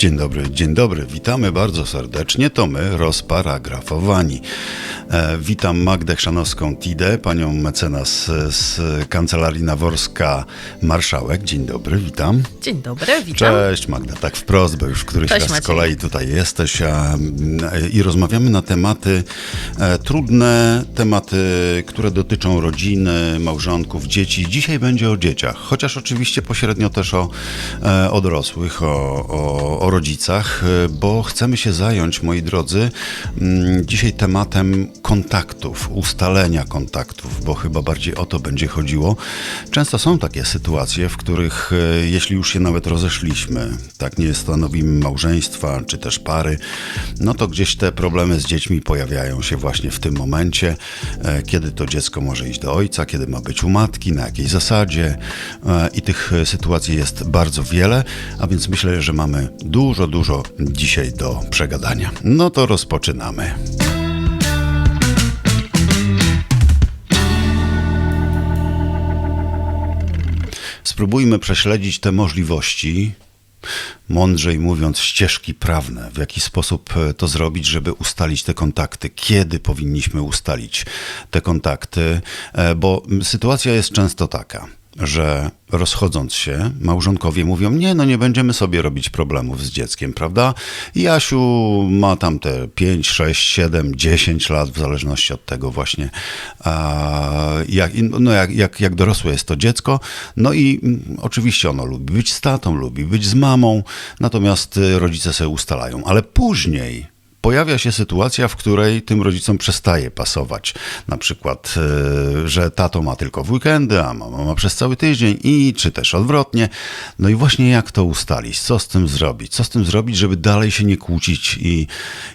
Dzień dobry, dzień dobry. Witamy bardzo serdecznie. To my, rozparagrafowani. E, witam Magdę Chrzanowską-Tidę, panią mecenas z Kancelarii Naworska Marszałek. Dzień dobry, witam. Dzień dobry, witam. Cześć Magda, tak wprost, bo już któryś Cześć, raz z Maciej. kolei tutaj jesteś a, e, i rozmawiamy na tematy e, trudne, tematy, które dotyczą rodziny, małżonków, dzieci. Dzisiaj będzie o dzieciach, chociaż oczywiście pośrednio też o, e, o dorosłych, o, o, o rodzicach, e, bo chcemy się zająć, moi drodzy, mm, dzisiaj tematem kontaktów, ustalenia kontaktów, bo chyba bardziej o to będzie chodziło. Często są takie sytuacje, w których e, jeśli już się nawet rozeszliśmy, tak nie stanowimy małżeństwa czy też pary, no to gdzieś te problemy z dziećmi pojawiają się właśnie w tym momencie, e, kiedy to dziecko może iść do ojca, kiedy ma być u matki, na jakiej zasadzie e, i tych sytuacji jest bardzo wiele, a więc myślę, że mamy dużo, dużo dzisiaj do przegadania. No to rozpoczynamy. Spróbujmy prześledzić te możliwości, mądrzej mówiąc, ścieżki prawne, w jaki sposób e, to zrobić, żeby ustalić te kontakty, kiedy powinniśmy ustalić te kontakty, e, bo sytuacja jest często taka. Że rozchodząc się, małżonkowie mówią: Nie, no nie będziemy sobie robić problemów z dzieckiem, prawda? Jasiu ma tam te 5, 6, 7, 10 lat, w zależności od tego, właśnie, jak, no jak, jak, jak dorosłe jest to dziecko. No i mm, oczywiście ono lubi być z tatą, lubi być z mamą, natomiast y, rodzice sobie ustalają. Ale później pojawia się sytuacja, w której tym rodzicom przestaje pasować. Na przykład, y, że tato ma tylko w weekendy, a mama ma przez cały tydzień i czy też odwrotnie. No i właśnie jak to ustalić? Co z tym zrobić? Co z tym zrobić, żeby dalej się nie kłócić i,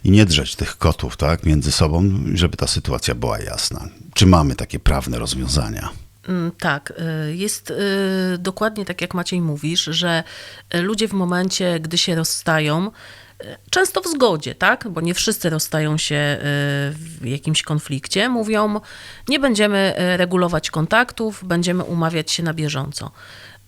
i nie drzeć tych kotów tak, między sobą, żeby ta sytuacja była jasna? Czy mamy takie prawne rozwiązania? Mm, Tak, y, jest y, dokładnie tak, jak Maciej mówisz, że ludzie w momencie, gdy się rozstają, często w zgodzie, tak? Bo nie wszyscy rozstają się y, w jakimś konflikcie, mówią, nie będziemy y, regulować kontaktów, będziemy umawiać się na bieżąco.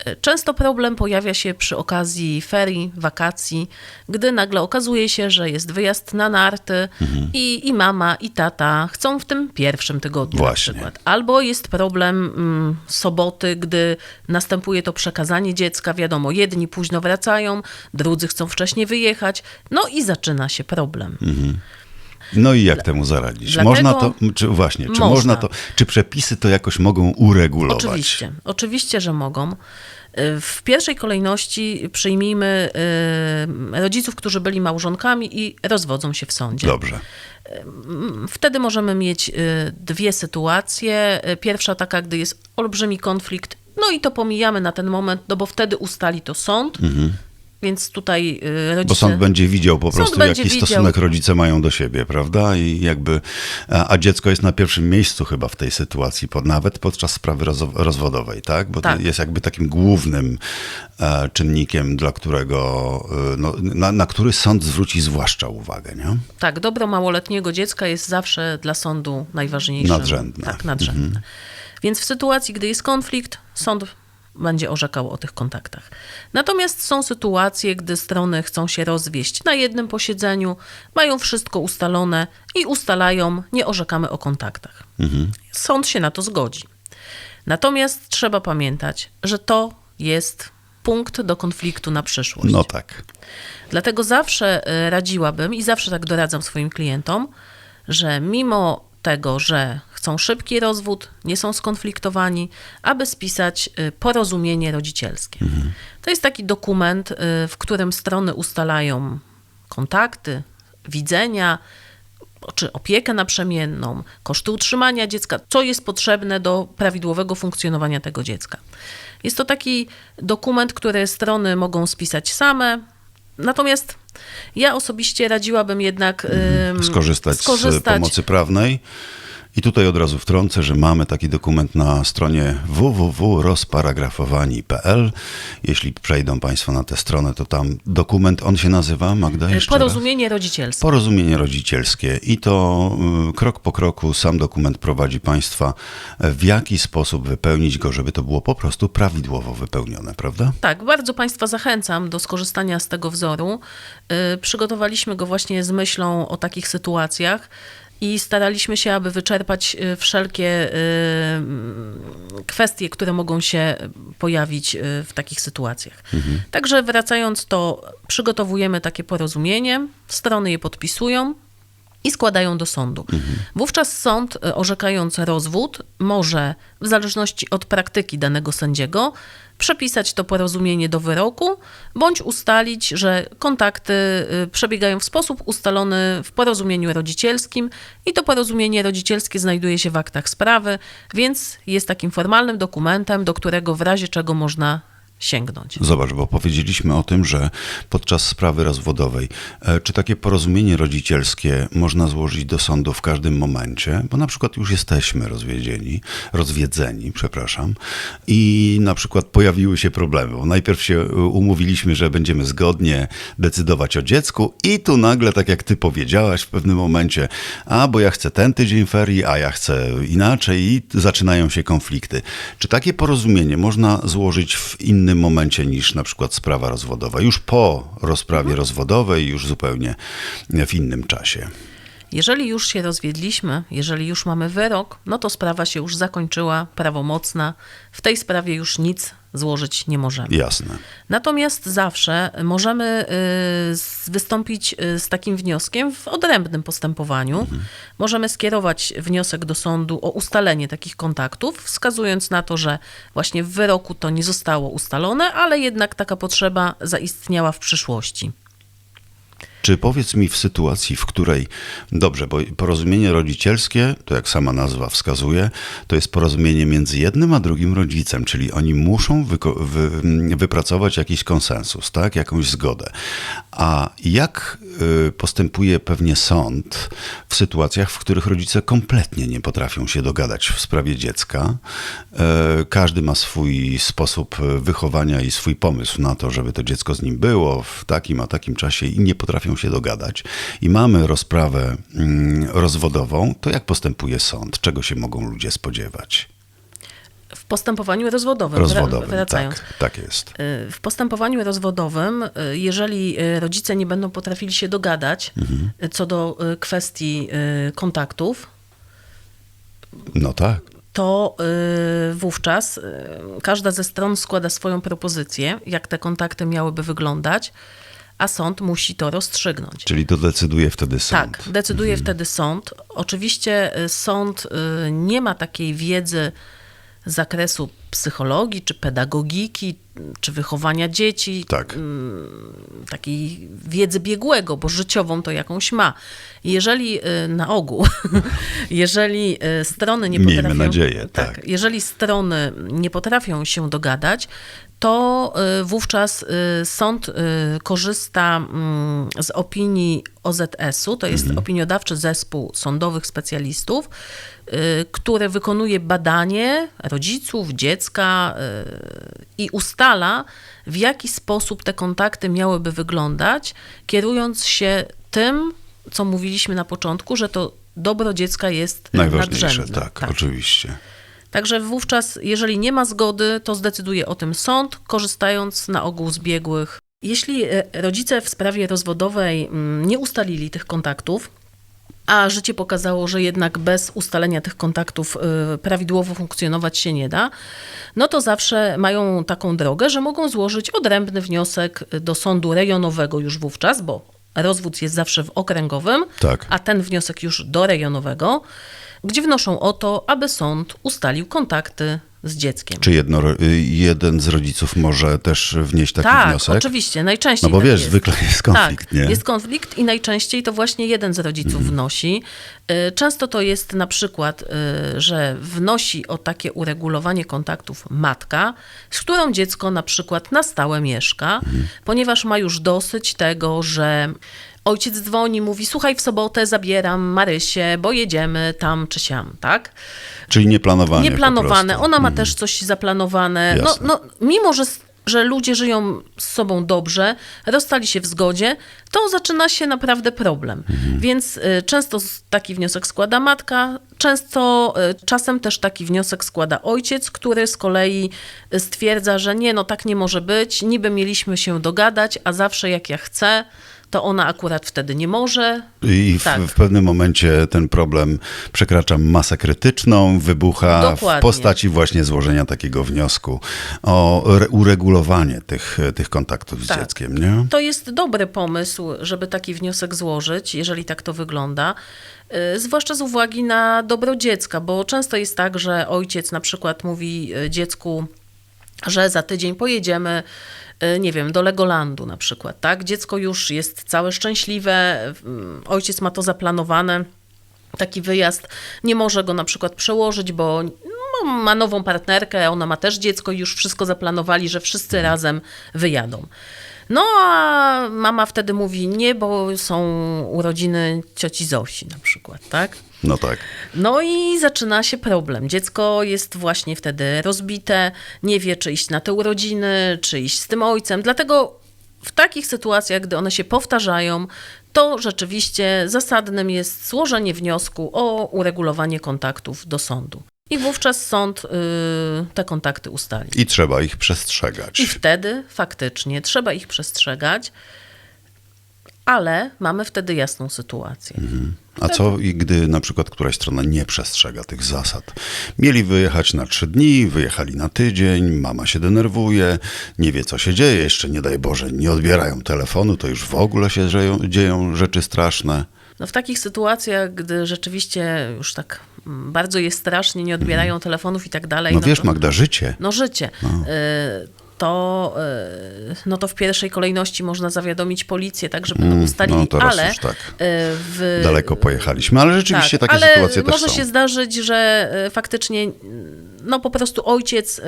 Y, Często problem pojawia się przy okazji ferii, wakacji, gdy nagle okazuje się, że jest wyjazd na narty i, i mama, i tata chcą w tym pierwszym tygodniu Właśnie. na przykład. Albo jest problem mm, soboty, gdy następuje to przekazanie dziecka. Wiadomo, jedni późno wracają, drudzy chcą wcześniej wyjechać. No i zaczyna się problem. No i jak temu zaradzić? Dlatego- Można to, czy właśnie, czy Można. można to, czy przepisy to jakoś mogą uregulować? Oczywiście, oczywiście, że mogą. Y, W pierwszej kolejności przyjmijmy y, rodziców, którzy byli małżonkami i rozwodzą się w sądzie. Dobrze. Wtedy możemy mieć y, dwie sytuacje. Y, Pierwsza taka, gdy jest olbrzymi konflikt, no i to pomijamy na ten moment, no bo wtedy ustali to sąd. Więc tutaj y, rodzice... Bo sąd będzie widział po prostu, jaki widział. stosunek rodzice mają do siebie, prawda? I jakby, a, a dziecko jest na pierwszym miejscu chyba w tej sytuacji, pod, nawet podczas sprawy rozwodowej, tak? Bo Tak. to jest jakby takim głównym e, czynnikiem, dla którego, e, no, na, na który sąd zwróci zwłaszcza uwagę, nie? Tak, dobro małoletniego dziecka jest zawsze dla sądu najważniejsze. Nadrzędne. Tak, nadrzędne. Więc w sytuacji, gdy jest konflikt, sąd będzie orzekał o tych kontaktach. Natomiast są sytuacje, gdy strony chcą się rozwieść na jednym posiedzeniu, mają wszystko ustalone i ustalają, nie orzekamy o kontaktach. Sąd się na to zgodzi. Natomiast trzeba pamiętać, że to jest punkt do konfliktu na przyszłość. No tak. Dlatego zawsze y, radziłabym i zawsze tak doradzam swoim klientom, że mimo tego, że chcą szybki rozwód, nie są skonfliktowani, aby spisać y, porozumienie rodzicielskie. To jest taki dokument, y, w którym strony ustalają kontakty, widzenia, czy opiekę naprzemienną, koszty utrzymania dziecka, co jest potrzebne do prawidłowego funkcjonowania tego dziecka. Jest to taki dokument, który strony mogą spisać same, natomiast ja osobiście radziłabym jednak ym, Skorzystać, z pomocy prawnej I tutaj od razu wtrącę, że mamy taki dokument na stronie www.rozparagrafowani.pl. Jeśli przejdą Państwo na tę stronę, to tam dokument, on się nazywa, Magda, jeszcze raz? Porozumienie rodzicielskie. Porozumienie rodzicielskie i to y, krok po kroku sam dokument prowadzi Państwa, e, w jaki sposób wypełnić go, żeby to było po prostu prawidłowo wypełnione, prawda? Tak, bardzo Państwa zachęcam do skorzystania z tego wzoru. Y, Przygotowaliśmy go właśnie z myślą o takich sytuacjach i staraliśmy się, aby wyczerpać y, wszelkie y, kwestie, które mogą się pojawić y, w takich sytuacjach. Także wracając, to przygotowujemy takie porozumienie, strony je podpisują i składają do sądu. Wówczas sąd, orzekając rozwód, może, w zależności od praktyki danego sędziego, przepisać to porozumienie do wyroku, bądź ustalić, że kontakty y, przebiegają w sposób ustalony w porozumieniu rodzicielskim i to porozumienie rodzicielskie znajduje się w aktach sprawy, więc jest takim formalnym dokumentem, do którego w razie czego można sięgnąć. Zobacz, bo powiedzieliśmy o tym, że podczas sprawy rozwodowej, e, czy takie porozumienie rodzicielskie można złożyć do sądu w każdym momencie, bo na przykład już jesteśmy rozwiedzieni, rozwiedzeni, przepraszam, i na przykład pojawiły się problemy, najpierw się e, umówiliśmy, że będziemy zgodnie decydować o dziecku i tu nagle, tak jak ty powiedziałaś w pewnym momencie, a bo ja chcę ten tydzień ferii, a ja chcę inaczej i zaczynają się konflikty. Czy takie porozumienie można złożyć w innym momencie niż na przykład sprawa rozwodowa, już po rozprawie rozwodowej, już zupełnie w innym czasie? Jeżeli już się rozwiedliśmy, jeżeli już mamy wyrok, no to sprawa się już zakończyła, prawomocna. W tej sprawie już nic złożyć nie możemy. Jasne. Natomiast zawsze możemy y, wystąpić y, z takim wnioskiem w odrębnym postępowaniu. Możemy skierować wniosek do sądu o ustalenie takich kontaktów, wskazując na to, że właśnie w wyroku to nie zostało ustalone, ale jednak taka potrzeba zaistniała w przyszłości. Czy powiedz mi w sytuacji, w której, dobrze, bo porozumienie rodzicielskie, to jak sama nazwa wskazuje, to jest porozumienie między jednym a drugim rodzicem, czyli oni muszą wy, wypracować jakiś konsensus, tak, jakąś zgodę. A jak y, postępuje pewnie sąd w sytuacjach, w których rodzice kompletnie nie potrafią się dogadać w sprawie dziecka? E, Każdy ma swój sposób wychowania i swój pomysł na to, żeby to dziecko z nim było w takim a takim czasie i nie potrafią się dogadać. I mamy rozprawę mm, rozwodową, to jak postępuje sąd? Czego się mogą ludzie spodziewać? W postępowaniu rozwodowym, Rozwodowym, wracając. tak, tak jest. Y, W postępowaniu rozwodowym, y, jeżeli y, rodzice nie będą potrafili się dogadać y, co do kwestii kontaktów, No tak. to wówczas każda ze stron składa swoją propozycję, jak te kontakty miałyby wyglądać, a sąd musi to rozstrzygnąć. Czyli to decyduje wtedy sąd. Tak, decyduje wtedy sąd. Oczywiście y, sąd y, nie ma takiej wiedzy z zakresu psychologii, czy pedagogiki, czy wychowania dzieci, Tak. takiej wiedzy biegłego, bo życiową to jakąś ma. Jeżeli y, na ogół, jeżeli strony nie Miejmy potrafią... nadzieję, tak. Jeżeli strony nie potrafią się dogadać, to y, wówczas y, sąd y, korzysta mm, z opinii OZS-u, to jest Mhm. opiniodawczy zespół sądowych specjalistów, który wykonuje badanie rodziców, dziecka i ustala, w jaki sposób te kontakty miałyby wyglądać, kierując się tym, co mówiliśmy na początku, że to dobro dziecka jest Najważniejsze, nadrzędne. tak, oczywiście. Także wówczas, jeżeli nie ma zgody, to zdecyduje o tym sąd, korzystając na ogół z biegłych. Jeśli e, rodzice w sprawie rozwodowej mm, nie ustalili tych kontaktów, a życie pokazało, że jednak bez ustalenia tych kontaktów y, prawidłowo funkcjonować się nie da, no to zawsze mają taką drogę, że mogą złożyć odrębny wniosek do sądu rejonowego już wówczas, bo rozwód jest zawsze w okręgowym, Tak. a ten wniosek już do rejonowego, gdzie wnoszą o to, aby sąd ustalił kontakty z dzieckiem. Czy jedno, y, jeden z rodziców może też wnieść taki tak, wniosek? oczywiście, najczęściej No bo tak wiesz, jest. zwykle jest konflikt, tak, nie? jest konflikt i najczęściej to właśnie jeden z rodziców Mhm. wnosi. Y, Często to jest na przykład, y, że wnosi o takie uregulowanie kontaktów matka, z którą dziecko na przykład na stałe mieszka, Mhm. ponieważ ma już dosyć tego, że ojciec dzwoni, mówi, słuchaj, w sobotę zabieram Marysię, bo jedziemy tam czy siam, tak? Czyli Nieplanowane. prostu. Ona ma też coś zaplanowane. No, Jasne. no, mimo, że, że ludzie żyją z sobą dobrze, rozstali się w zgodzie, to zaczyna się naprawdę problem. Mhm. Więc y, często taki wniosek składa matka, często y, czasem też taki wniosek składa ojciec, który z kolei y, stwierdza, że nie, no tak nie może być, niby mieliśmy się dogadać, a zawsze jak ja chcę, to ona akurat wtedy nie może. I w, Tak. w pewnym momencie ten problem przekracza masę krytyczną, wybucha Dokładnie. w postaci właśnie złożenia takiego wniosku o re- uregulowanie tych, tych kontaktów z Tak. dzieckiem, nie? To jest dobry pomysł, żeby taki wniosek złożyć, jeżeli tak to wygląda. y, Zwłaszcza z uwagi na dobro dziecka, bo często jest tak, że ojciec na przykład mówi y, dziecku, że za tydzień pojedziemy, y, nie wiem, do Legolandu na przykład, tak? Dziecko już jest całe szczęśliwe, mm, ojciec ma to zaplanowane, taki wyjazd, nie może go na przykład przełożyć, bo no, ma nową partnerkę, ona ma też dziecko i już wszystko zaplanowali, że wszyscy razem wyjadą. No a mama wtedy mówi nie, bo są urodziny cioci Zosi na przykład, tak? No tak. No i zaczyna się problem. Dziecko jest właśnie wtedy rozbite, nie wie, czy iść na te urodziny, czy iść z tym ojcem. Dlatego w takich sytuacjach, gdy one się powtarzają, to rzeczywiście zasadnym jest złożenie wniosku o uregulowanie kontaktów do sądu. I wówczas sąd y, te kontakty ustali. I trzeba ich przestrzegać. I wtedy faktycznie trzeba ich przestrzegać, ale mamy wtedy jasną sytuację. A co i gdy na przykład któraś strona nie przestrzega tych zasad? Mieli wyjechać na trzy dni, wyjechali na tydzień, mama się denerwuje, nie wie co się dzieje, jeszcze nie daj Boże, nie odbierają telefonu, to już w ogóle się dzieją, rzeczy straszne. No w takich sytuacjach, gdy rzeczywiście już tak mm, bardzo jest strasznie, nie odbierają telefonów i tak dalej. No wiesz to, Magda, życie. No życie. Y, To, y, no to w pierwszej kolejności można zawiadomić policję, tak, żeby to ustalili, no teraz ale już tak. y, w, Daleko pojechaliśmy, ale rzeczywiście tak, takie ale sytuacje też może są. się zdarzyć, że y, faktycznie no po prostu ojciec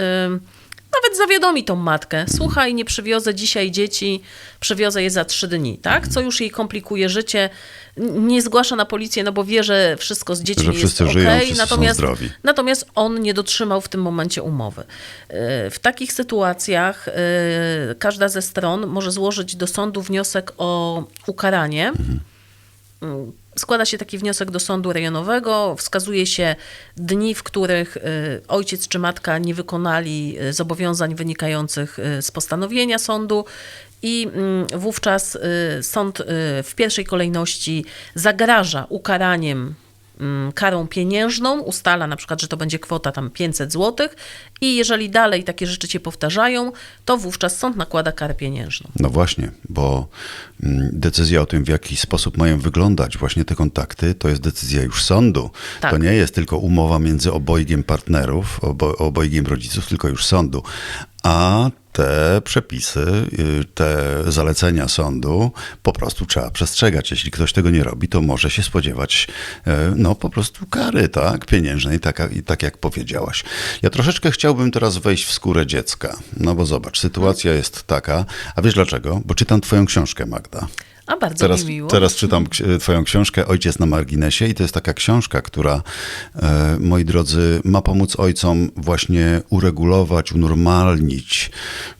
nawet zawiadomi tą matkę. Słuchaj, nie przywiozę dzisiaj dzieci, przywiozę je za trzy dni, tak? Co już jej komplikuje życie. Nie zgłasza na policję, no bo wie, że wszystko z dziećmi Że jest wszyscy okej, żyją, wszyscy są natomiast, zdrowi. natomiast on nie dotrzymał w tym momencie umowy. Y, W takich sytuacjach y, każda ze stron może złożyć do sądu wniosek o ukaranie. Mhm. Składa się taki wniosek do sądu rejonowego, wskazuje się dni, w których y, ojciec czy matka nie wykonali y, zobowiązań wynikających y, z postanowienia sądu. I mm, wówczas sąd w pierwszej kolejności zagraża ukaraniem karą pieniężną, ustala na przykład, że to będzie kwota tam 500 zł i jeżeli dalej takie rzeczy się powtarzają, to wówczas sąd nakłada karę pieniężną. No właśnie, bo mm, decyzja o tym, w jaki sposób mają wyglądać właśnie te kontakty, to jest decyzja już sądu. Tak. To nie jest tylko umowa między obojgiem partnerów, obo, obojgiem rodziców, tylko już sądu. A te przepisy, y, te zalecenia sądu po prostu trzeba przestrzegać. Jeśli ktoś tego nie robi, to może się spodziewać e, no po prostu kary, tak, pieniężnej, tak, tak jak powiedziałaś. Ja troszeczkę chciałbym teraz wejść w skórę dziecka. No bo zobacz, sytuacja jest taka, a wiesz dlaczego? Bo czytam twoją książkę, Magda. A bardzo Teraz, mi miło. teraz czytam twoją książkę Ojciec na marginesie i to jest taka książka, która, e, moi drodzy, ma pomóc ojcom właśnie uregulować, unormalnić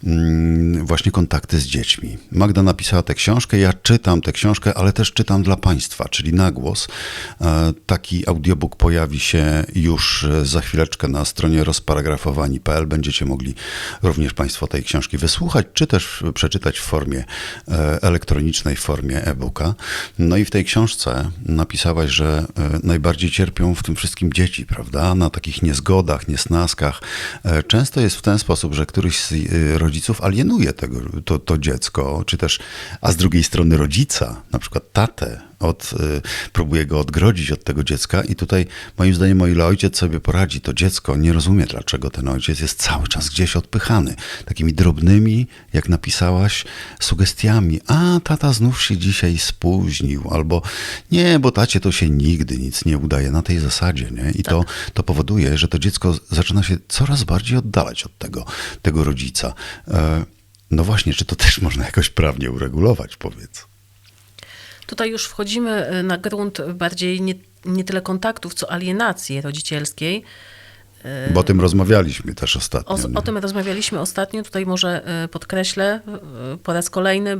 mm, właśnie kontakty z dziećmi. Magda napisała tę książkę, ja czytam tę książkę, ale też czytam dla państwa, czyli na głos. E, taki audiobook pojawi się już e, za chwileczkę na stronie rozparagrafowani.pl. Będziecie mogli również państwo tej książki wysłuchać, czy też przeczytać w formie elektronicznej, w formie e-booka. No i w tej książce napisałaś, że e, najbardziej cierpią w tym wszystkim dzieci, prawda? Na takich niezgodach, niesnaskach. E, Często jest w ten sposób, że któryś z e, rodziców alienuje tego, to, to dziecko, czy też, a z drugiej strony rodzica, na przykład tatę, od, y, próbuje go odgrodzić od tego dziecka i tutaj moim zdaniem o ile ojciec sobie poradzi, to dziecko nie rozumie, dlaczego ten ojciec jest cały czas gdzieś odpychany. Takimi drobnymi, jak napisałaś, sugestiami. A, tata znów się dzisiaj spóźnił, albo nie, bo tacie to się nigdy nic nie udaje na tej zasadzie, nie? I to, to powoduje, że to dziecko zaczyna się coraz bardziej oddalać od tego, tego rodzica. E, No właśnie, czy to też można jakoś prawnie uregulować, powiedz? Tutaj już wchodzimy y, na grunt bardziej nie, nie tyle kontaktów, co alienacji rodzicielskiej. Bo o tym rozmawialiśmy też ostatnio. O, o tym rozmawialiśmy ostatnio. Tutaj może y, podkreślę po raz kolejny,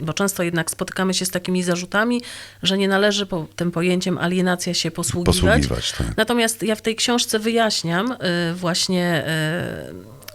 bo często jednak spotykamy się z takimi zarzutami, że nie należy po, tym pojęciem alienacja się posługiwać. Posługiwać, tak. Natomiast ja w tej książce wyjaśniam właśnie,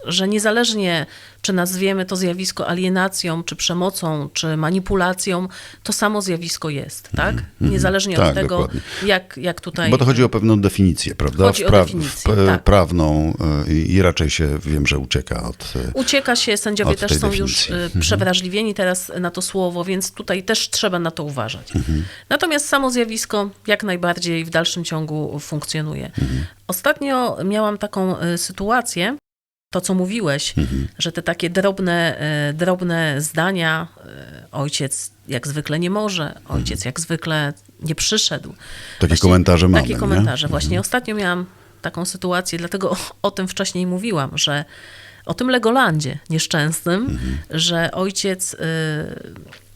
że niezależnie czy nazwiemy to zjawisko alienacją, czy przemocą, czy manipulacją, to samo zjawisko jest, tak? Niezależnie Tak, od tego, dokładnie. jak, jak tutaj... Bo to chodzi o pewną definicję, prawda? Chodzi o definicję, w, tak. Prawną y, i raczej się wiem, że ucieka od. y, Ucieka się, sędziowie też są już definicji. Mhm. y, przewrażliwieni teraz na to słowo, więc tutaj też trzeba na to uważać. Mhm. Natomiast samo zjawisko jak najbardziej w dalszym ciągu funkcjonuje. Mhm. Ostatnio miałam taką sytuację, to co mówiłeś, Mhm. że te takie drobne, y, drobne zdania, y, ojciec jak zwykle nie może, ojciec jak zwykle nie przyszedł. Mhm. Takie komentarze mamy, Takie nie? komentarze. Właśnie ostatnio miałam taką sytuację, dlatego o, o tym wcześniej mówiłam, że o tym Legolandzie nieszczęsnym, że ojciec y,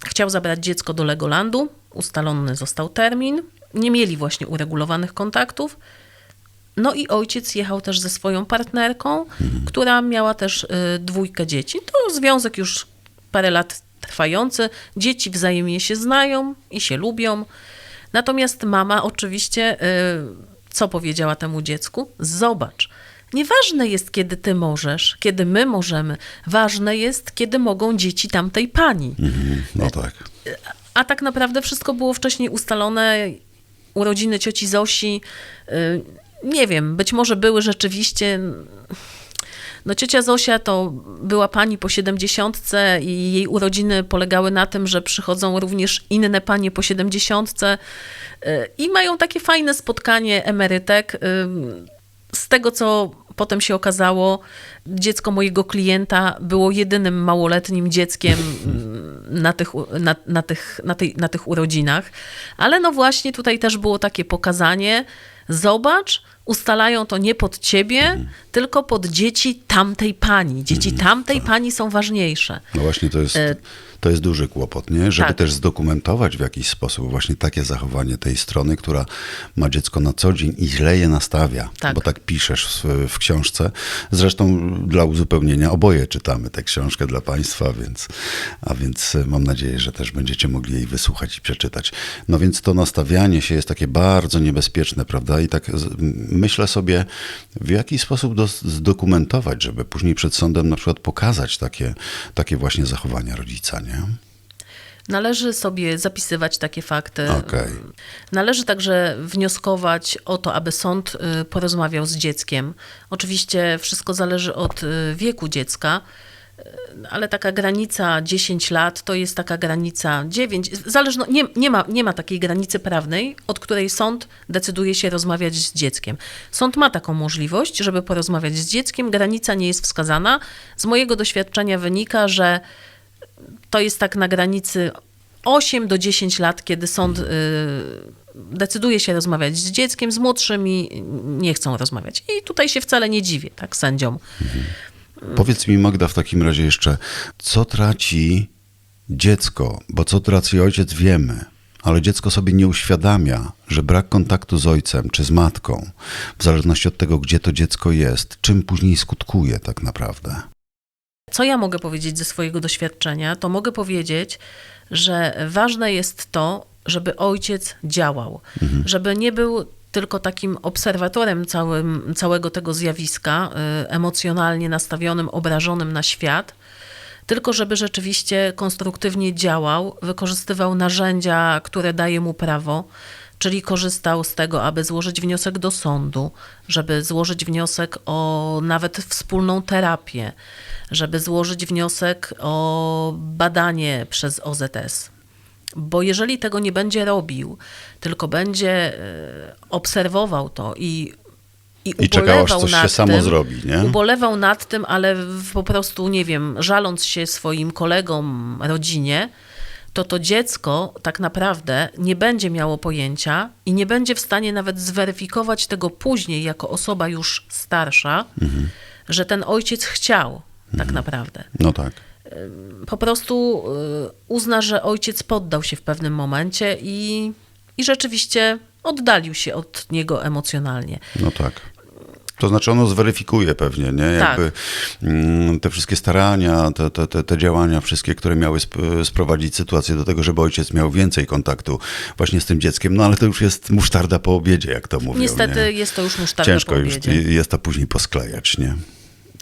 chciał zabrać dziecko do Legolandu, ustalony został termin, nie mieli właśnie uregulowanych kontaktów. No i ojciec jechał też ze swoją partnerką, która miała też y, dwójkę dzieci. To związek już parę lat trwający. Dzieci wzajemnie się znają i się lubią. Natomiast mama oczywiście, y, co powiedziała temu dziecku? Zobacz. Nieważne jest, kiedy ty możesz, kiedy my możemy. Ważne jest, kiedy mogą dzieci tamtej pani. Mhm, No tak. A tak naprawdę wszystko było wcześniej ustalone. Urodziny cioci Zosi, y, nie wiem, być może były rzeczywiście. No ciocia Zosia to była pani po siedemdziesiątce i jej urodziny polegały na tym, że przychodzą również inne panie po siedemdziesiątce y, i mają takie fajne spotkanie emerytek. Y, Z tego, co potem się okazało, dziecko mojego klienta było jedynym małoletnim dzieckiem mm, na tych, na, na, tych, na, tej, na tych urodzinach. Ale no właśnie tutaj też było takie pokazanie, zobacz, ustalają to nie pod ciebie, tylko pod dzieci tamtej pani. Dzieci tamtej pani są ważniejsze. No właśnie to jest, E, to jest duży kłopot, nie? Żeby tak. też zdokumentować w jakiś sposób właśnie takie zachowanie tej strony, która ma dziecko na co dzień i źle je nastawia. Tak. Bo tak piszesz w, w książce. Zresztą dla uzupełnienia oboje czytamy tę książkę dla Państwa, więc, a więc e, mam nadzieję, że też będziecie mogli jej wysłuchać i przeczytać. No więc to nastawianie się jest takie bardzo niebezpieczne, prawda? I tak myślę sobie, w jaki sposób dos- zdokumentować, żeby później przed sądem na przykład pokazać takie, takie właśnie zachowania rodzica, nie? Należy sobie zapisywać takie fakty. Okej. Należy także wnioskować o to, aby sąd y, porozmawiał z dzieckiem. Oczywiście wszystko zależy od y, wieku dziecka, ale taka granica 10 lat to jest taka granica 9. Zależno, nie, nie, ma, nie ma takiej granicy prawnej, od której sąd decyduje się rozmawiać z dzieckiem. Sąd ma taką możliwość, żeby porozmawiać z dzieckiem. Granica nie jest wskazana. Z mojego doświadczenia wynika, że to jest tak na granicy 8 do 10 lat, kiedy sąd y, decyduje się rozmawiać z dzieckiem, z młodszymi nie chcą rozmawiać. I tutaj się wcale nie dziwię, tak, sędziom. Powiedz mi, Magda, w takim razie jeszcze, co traci dziecko, bo co traci ojciec wiemy, ale dziecko sobie nie uświadamia, że brak kontaktu z ojcem czy z matką, w zależności od tego, gdzie to dziecko jest, czym później skutkuje tak naprawdę. Co ja mogę powiedzieć ze swojego doświadczenia? To mogę powiedzieć, że ważne jest to, żeby ojciec działał, żeby nie był tylko takim obserwatorem całym, całego tego zjawiska, y, emocjonalnie nastawionym, obrażonym na świat, tylko żeby rzeczywiście konstruktywnie działał, wykorzystywał narzędzia, które daje mu prawo, czyli korzystał z tego, aby złożyć wniosek do sądu, żeby złożyć wniosek o nawet wspólną terapię, żeby złożyć wniosek o badanie przez OZS. Bo jeżeli tego nie będzie robił, tylko będzie e, obserwował to i i, I czekał, aż coś się nad samo tym, zrobi, nie? Ubolewał nad tym, ale po prostu, nie wiem, żaląc się swoim kolegom, rodzinie, to to dziecko tak naprawdę nie będzie miało pojęcia i nie będzie w stanie nawet zweryfikować tego później, jako osoba już starsza, Mhm. że ten ojciec chciał tak naprawdę. No tak. Po prostu y, uzna, że ojciec poddał się w pewnym momencie i, i rzeczywiście oddalił się od niego emocjonalnie. No tak. To znaczy ono zweryfikuje pewnie, nie? Tak. Jakby mm, te wszystkie starania, te, te, te, te działania wszystkie, które miały sp- sprowadzić sytuację do tego, żeby ojciec miał więcej kontaktu właśnie z tym dzieckiem, no ale to już jest musztarda po obiedzie, jak to mówią. Niestety nie? jest to już musztarda Ciężko po już obiedzie. jest to później posklejać, nie?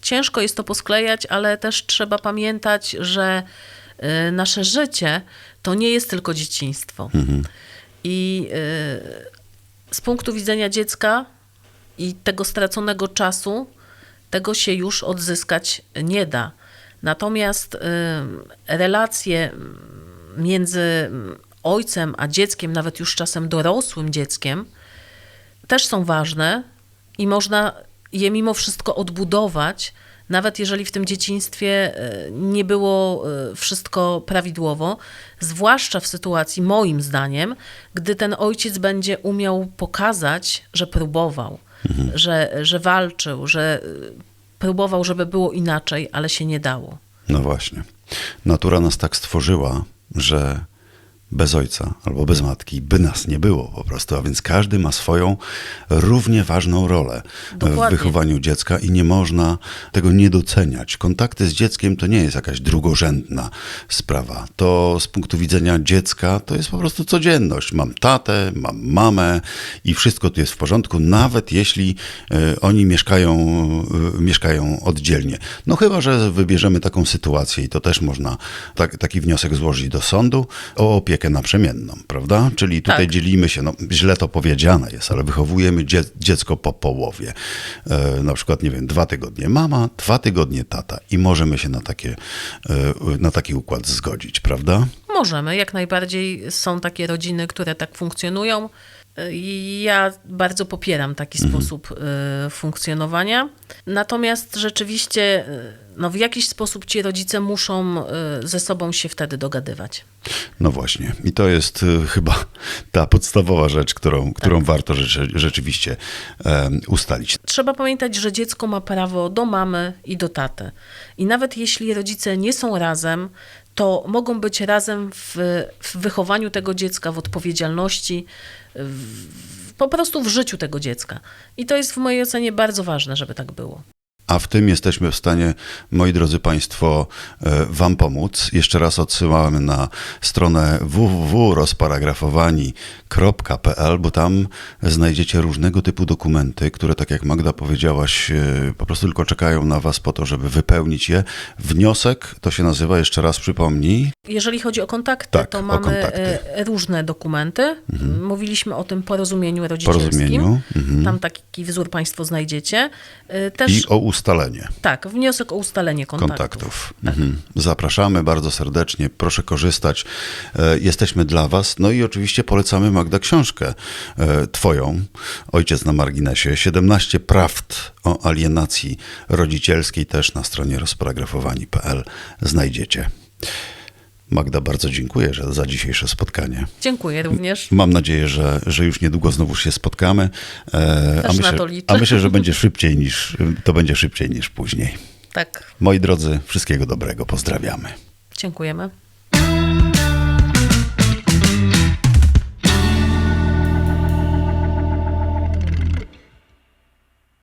Ciężko jest to posklejać, ale też trzeba pamiętać, że y, nasze życie to nie jest tylko dzieciństwo. I y, z punktu widzenia dziecka i tego straconego czasu, tego się już odzyskać nie da. Natomiast y, relacje między ojcem a dzieckiem, nawet już czasem dorosłym dzieckiem, też są ważne i można je mimo wszystko odbudować, nawet jeżeli w tym dzieciństwie e, nie było e, wszystko prawidłowo, zwłaszcza w sytuacji, moim zdaniem, gdy ten ojciec będzie umiał pokazać, że próbował, że, że walczył, że e, próbował, żeby było inaczej, ale się nie dało. No właśnie. Natura nas tak stworzyła, że bez ojca albo bez matki by nas nie było po prostu, a więc każdy ma swoją równie ważną rolę w Dokładnie. wychowaniu dziecka i nie można tego nie doceniać. Kontakty z dzieckiem to nie jest jakaś drugorzędna sprawa. To z punktu widzenia dziecka to jest po prostu codzienność. Mam tatę, mam mamę i wszystko tu jest w porządku, nawet jeśli e, oni mieszkają, e, mieszkają oddzielnie. No chyba, że wybierzemy taką sytuację i to też można tak, taki wniosek złożyć do sądu o opiekę naprzemienną, prawda? Czyli tutaj Tak. dzielimy się, no źle to powiedziane jest, ale wychowujemy dzie- dziecko po połowie. E, na przykład, nie wiem, dwa tygodnie mama, dwa tygodnie tata i możemy się na, takie, e, na taki układ zgodzić, prawda? Możemy, jak najbardziej są takie rodziny, które tak funkcjonują. I Ja bardzo popieram taki sposób y, funkcjonowania. Natomiast rzeczywiście y, no, w jakiś sposób ci rodzice muszą y, ze sobą się wtedy dogadywać. No właśnie. I to jest y, chyba ta podstawowa rzecz, którą, którą Tak. warto rzeczy, rzeczywiście em, ustalić. Trzeba pamiętać, że dziecko ma prawo do mamy i do taty. I nawet jeśli rodzice nie są razem, to mogą być razem w, w wychowaniu tego dziecka, w odpowiedzialności, w, po prostu w życiu tego dziecka. I to jest w mojej ocenie bardzo ważne, żeby tak było. A w tym jesteśmy w stanie, moi drodzy Państwo, e, Wam pomóc. Jeszcze raz odsyłamy na stronę www.rozparagrafowani.pl, bo tam znajdziecie różnego typu dokumenty, które, tak jak Magda powiedziałaś, e, po prostu tylko czekają na Was po to, żeby wypełnić je. Wniosek to się nazywa, jeszcze raz przypomnij, Jeżeli chodzi o kontakty, Tak, to mamy kontakty. e, różne dokumenty. Mówiliśmy o tym porozumieniu rodzicielskim. porozumieniu mhm. Tam taki wzór Państwo znajdziecie. E, Też i o ustalenie. tak, wniosek o ustalenie kontaktów. kontaktów. Mhm. Zapraszamy bardzo serdecznie, proszę korzystać. E, Jesteśmy dla Was. No i oczywiście polecamy Magda książkę e, Twoją, Ojciec na marginesie, 17 prawd o alienacji rodzicielskiej też na stronie rozparagrafowani.pl znajdziecie. Magda, bardzo dziękuję za dzisiejsze spotkanie. Dziękuję również. Mam nadzieję, że, że już niedługo znowu się spotkamy. E, Też a, na myślę, to liczę. a myślę, że będzie szybciej niż, to będzie szybciej niż później. Tak, Moi drodzy, wszystkiego dobrego, pozdrawiamy. dziękujemy.